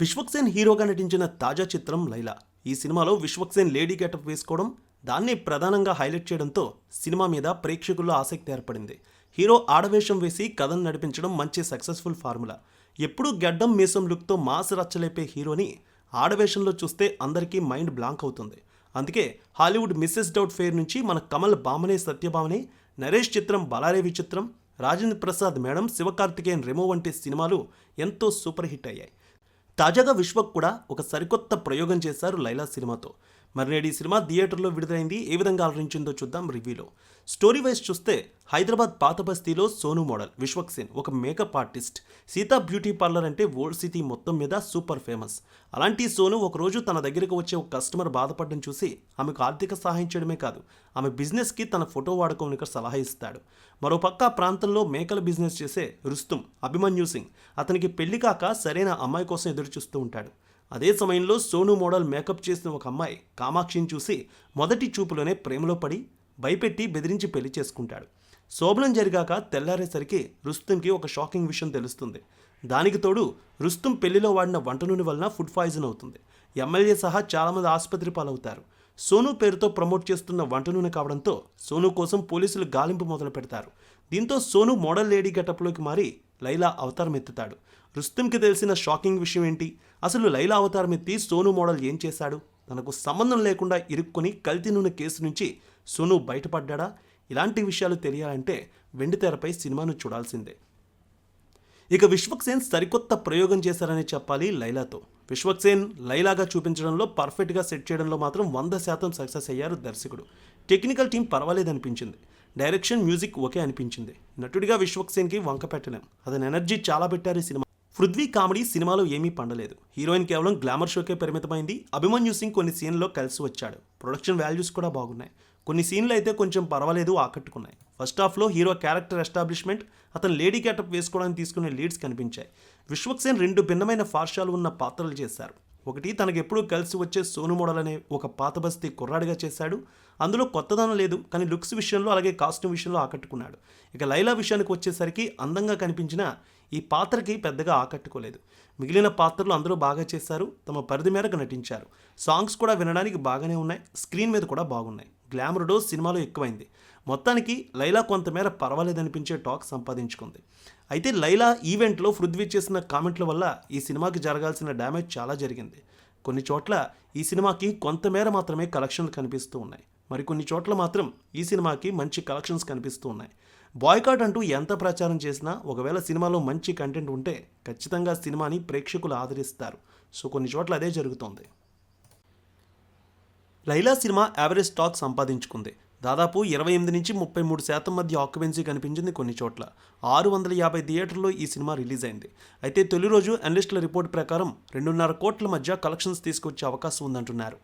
విశ్వక్సేన్ హీరోగా నటించిన తాజా చిత్రం లైలా. ఈ సినిమాలో విశ్వక్సేన్ లేడీ గెటప్ వేసుకోవడం దాన్ని ప్రధానంగా హైలైట్ చేయడంతో సినిమా మీద ప్రేక్షకుల్లో ఆసక్తి ఏర్పడింది. హీరో ఆడవేషం వేసి కథను నడిపించడం మంచి సక్సెస్ఫుల్ ఫార్ములా. ఎప్పుడూ గడ్డం మీసం లుక్తో మాస్ రచ్చలేపే హీరోని ఆడవేషంలో చూస్తే అందరికీ మైండ్ బ్లాంక్ అవుతుంది. అందుకే హాలీవుడ్ మిస్సెస్ డౌట్ ఫేర్ నుంచి మన కమల్ బామనే సత్యభామనే నరేష్ చిత్రం బలారే విచిత్రం రాజేంద్ర ప్రసాద్ మేడం శివకార్తికేయన్ రెమో వంటి సినిమాలు ఎంతో సూపర్ హిట్ అయ్యాయి. తాజాగా విశ్వక్ కూడా ఒక సరికొత్త ప్రయోగం చేశారు లైలా సినిమాతో. మరి నేడు ఈ సినిమా థియేటర్లో విడుదలైంది. ఏ విధంగా ఆలోచించిందో చూద్దాం రివ్యూలో. స్టోరీ వైజ్ చూస్తే హైదరాబాద్ పాత బస్తీలో సోను మోడల్ విశ్వక్సేన్ ఒక makeup artist. Seetha beauty parlour అంటే ఓల్డ్ సిటీ మొత్తం మీద సూపర్ ఫేమస్. అలాంటి సోను ఒకరోజు తన దగ్గరకు వచ్చే ఒక కస్టమర్ బాధపడడం చూసి ఆమెకు ఆర్థిక సహాయం చేయడమే కాదు ఆమె బిజినెస్కి తన ఫోటో వాడుకోవడానికి సలహా ఇస్తాడు. మరోపక్క ఆ ప్రాంతంలో మేకల బిజినెస్ చేసే రుస్తుం అభిమన్యు సింగ్ అతనికి పెళ్ళి కాక సరైన అమ్మాయి కోసం ఎదురు చూస్తూ ఉంటాడు. అదే సమయంలో సోను మోడల్ మేకప్ చేసిన ఒక అమ్మాయి కామాక్షిని చూసి మొదటి చూపులోనే ప్రేమలో పడి భయపెట్టి బెదిరించి పెళ్ళి చేసుకుంటాడు. శోభనం జరిగాక తెల్లారేసరికి రుస్తుంకి ఒక షాకింగ్ విషయం తెలుస్తుంది. దానికి తోడు రుస్తుం పెళ్ళిలో వాడిన వంట నూనె వలన ఫుడ్ పాయిజన్ అవుతుంది. ఎమ్మెల్యే సహా చాలామంది ఆసుపత్రి పాలవుతారు. సోను పేరుతో ప్రమోట్ చేస్తున్న వంట నూనె కావడంతో సోను కోసం పోలీసులు గాలింపు మొదలు పెడతారు దీంతో సోను మోడల్ లేడీ గెటప్లోకి మారి లైలా అవతారం ఎత్తుతాడు. రుస్తుంకి తెలిసిన షాకింగ్ విషయం ఏంటి? అసలు లైలా అవతారం ఎత్తి సోను మోడల్ ఏం చేశాడు? తనకు సంబంధం లేకుండా ఇరుక్కుని కల్తీ నూనె కేసు నుంచి సోను బయటపడ్డా ఇలాంటి విషయాలు తెలియాలంటే వెండితెరపై సినిమాను చూడాల్సిందే. ఇక విశ్వక్సేన్ సరికొత్త ప్రయోగం చేశారని చెప్పాలి లైలాతో. విశ్వక్సేన్ లైలాగా చూపించడంలో పర్ఫెక్ట్గా సెట్ చేయడంలో మాత్రం వంద శాతం సక్సెస్ అయ్యారు దర్శకుడు. టెక్నికల్ టీం పర్వాలేదనిపించింది. డైరెక్షన్ మ్యూజిక్ ఓకే అనిపించింది. నటుడిగా విశ్వక్సేన్కి వంక పెట్టలేం. అతని ఎనర్జీ చాలా పెట్టారు ఈ సినిమా. పృథ్వీ కామెడీ సినిమాలో ఏమీ పండలేదు. హీరోయిన్ కేవలం గ్లామర్ షోకే పరిమితమైంది. అభిమన్యు సింగ్ కొన్ని సీన్లలో కలిసి వచ్చాడు. ప్రొడక్షన్ వాల్యూస్ కూడా బాగున్నాయి. కొన్ని సీన్లు అయితే కొంచెం పర్వాలేదు ఆకట్టుకున్నాయి. ఫస్ట్ హాఫ్లో హీరో క్యారెక్టర్ ఎస్టాబ్లిష్మెంట్ అతను లేడీ గెటప్ వేసుకోవడానికి తీసుకునే లీడ్స్ కనిపించాయి. విశ్వక్సేన్ రెండు భిన్నమైన ఫార్షాలు ఉన్న పాత్రలు చేశారు. ఒకటి తనకెప్పుడూ కలిసి వచ్చే సోను మోడల్ అనే ఒక పాత బస్తీ కుర్రాడిగా చేశాడు. అందులో కొత్తదనం లేదు కానీ లుక్స్ విషయంలో అలాగే కాస్ట్యూమ్ విషయంలో ఆకట్టుకున్నాడు. ఇక లైలా విషయానికి వచ్చేసరికి అందంగా కనిపించిన ఈ పాత్రకి పెద్దగా ఆకట్టుకోలేదు. మిగిలిన పాత్రలు అందరూ బాగా చేశారు తమ పరిధి మేరకు నటించారు. సాంగ్స్ కూడా వినడానికి బాగానే ఉన్నాయి స్క్రీన్ మీద కూడా బాగున్నాయి. గ్లామర్ డోస్ సినిమాలో ఎక్కువైంది. మొత్తానికి లైలా కొంతమేర పర్వాలేదనిపించే టాక్ సంపాదించుకుంది. అయితే లైలా ఈవెంట్లో పృథ్వీ చేసిన కామెంట్ల వల్ల ఈ సినిమాకి జరగాల్సిన డ్యామేజ్ చాలా జరిగింది. కొన్ని చోట్ల ఈ సినిమాకి కొంతమేర మాత్రమే కలెక్షన్లు కనిపిస్తూ ఉన్నాయి. మరికొన్ని చోట్ల మాత్రం ఈ సినిమాకి మంచి కలెక్షన్స్ కనిపిస్తూ ఉన్నాయి. బాయ్కాట్ అంటూ ఎంత ప్రచారం చేసినా ఒకవేళ సినిమాలో మంచి కంటెంట్ ఉంటే ఖచ్చితంగా సినిమాని ప్రేక్షకులు ఆదరిస్తారు. సో కొన్ని చోట్ల అదే జరుగుతోంది. లైలా సినిమా యావరేజ్ స్టాక్ సంపాదించుకుంది. దాదాపు ఇరవై ఎనిమిది నుంచి ముప్పై మూడు శాతం మధ్య ఆక్యుపెన్సీ కనిపించింది కొన్ని చోట్ల. ఆరు వందల యాభై థియేటర్లో ఈ సినిమా రిలీజ్ అయింది. అయితే తొలి రోజు అనలిస్టుల రిపోర్ట్ ప్రకారం రెండున్నర కోట్ల మధ్య కలెక్షన్స్ తీసుకొచ్చే అవకాశం ఉందంటున్నారు.